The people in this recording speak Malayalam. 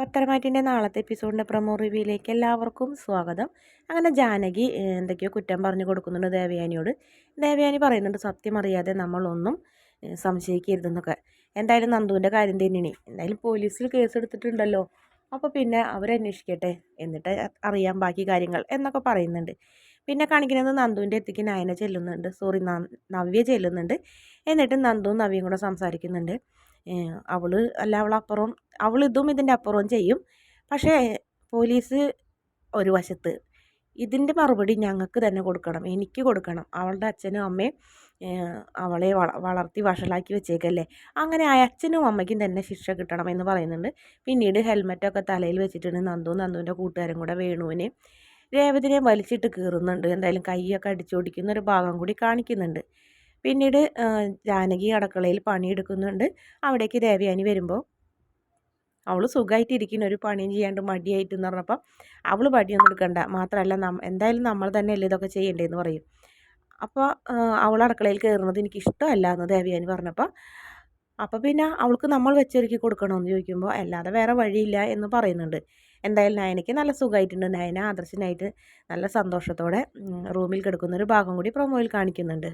പത്തരമാറ്റിന്റെ നാളത്തെ എപ്പിസോഡിന്റെ പ്രമോ റിവ്യൂയിലേക്ക് എല്ലാവർക്കും സ്വാഗതം. അങ്ങനെ ജാനകി എന്തൊക്കെയോ കുറ്റം പറഞ്ഞു കൊടുക്കുന്നുണ്ട് ദേവയാനിയോട്. ദേവയാനി പറയുന്നുണ്ട് സത്യം അറിയാതെ നമ്മളൊന്നും സംശയിക്കരുതെന്നൊക്കെ. എന്തായാലും നന്ദുവിന്റെ കാര്യം തന്നെയാണ്. എന്തായാലും പോലീസിൽ കേസ് എടുത്തിട്ടുണ്ടല്ലോ അപ്പോൾ പിന്നെ അവരന്വേഷിക്കട്ടെ എന്നിട്ട് അറിയാം ബാക്കി കാര്യങ്ങൾ എന്നൊക്കെ പറയുന്നുണ്ട്. പിന്നെ കാണിക്കുന്നത് നന്ദുവിന്റെ എത്തിക്ക് നയന ചെല്ലുന്നുണ്ട്. സോറി നവ്യ ചെല്ലുന്നുണ്ട്. എന്നിട്ട് നന്ദുവും നവ്യയും കൂടെ സംസാരിക്കുന്നുണ്ട്. അവൾ അല്ല അവളപ്പുറം അവൾ ഇതും ഇതിന്റെ അപ്പുറവും ചെയ്യും. പക്ഷേ പോലീസ് ഒരു വശത്ത് ഇതിന്റെ മറുപടി ഞങ്ങൾക്ക് തന്നെ കൊടുക്കണം എനിക്ക് കൊടുക്കണം. അവളുടെ അച്ഛനും അമ്മയും അവളെ വളർത്തി വഷളാക്കി വെച്ചേക്കല്ലേ. അങ്ങനെ ആ അച്ഛനും അമ്മയ്ക്കും തന്നെ ശിക്ഷ കിട്ടണം എന്ന് പറയുന്നുണ്ട്. പിന്നീട് ഹെൽമെറ്റൊക്കെ തലയിൽ വെച്ചിട്ടുണ്ട്. നന്ദു നന്ദുവിന്റെ കൂട്ടുകാരും കൂടെ വേണുവിനെ. രേവതിനെ വലിച്ചിട്ട് കീറുന്നുണ്ട്. എന്തായാലും കൈയൊക്കെ അടിച്ചോടിക്കുന്ന ഒരു ഭാഗം കൂടി കാണിക്കുന്നുണ്ട്. പിന്നീട് ജാനകി അടുക്കളയിൽ പണിയെടുക്കുന്നുണ്ട്. അവിടേക്ക് ദേവയാനി വരുമ്പോൾ അവൾ സുഖമായിട്ടിരിക്കുന്ന ഒരു പണിയും ചെയ്യാണ്ട് മടിയായിട്ട് എന്ന് പറഞ്ഞപ്പം അവൾ പടിയൊന്നും എടുക്കണ്ട. മാത്രമല്ല നമ്മ എന്തായാലും നമ്മൾ തന്നെ തന്നെയല്ലേ ഇതൊക്കെ ചെയ്യേണ്ടതെന്ന് പറയും. അപ്പോൾ അവൾ അടുക്കളയിൽ കയറുന്നത് എനിക്ക് ഇഷ്ടമല്ല എന്ന് ദേവയാനി പറഞ്ഞപ്പോൾ അപ്പോൾ പിന്നെ അവൾക്ക് നമ്മൾ വെച്ചൊരുക്കി കൊടുക്കണമെന്ന് ചോദിക്കുമ്പോൾ അല്ലാതെ വേറെ വഴിയില്ല എന്ന് പറയുന്നുണ്ട്. എന്തായാലും നയനയ്ക്ക് നല്ല സുഖമായിട്ടുണ്ട് നയന ആദർശനായിട്ട് നല്ല സന്തോഷത്തോടെ റൂമിൽ കിടക്കുന്ന ഒരു ഭാഗം കൂടി പ്രൊമോയിൽ കാണിക്കുന്നുണ്ട്.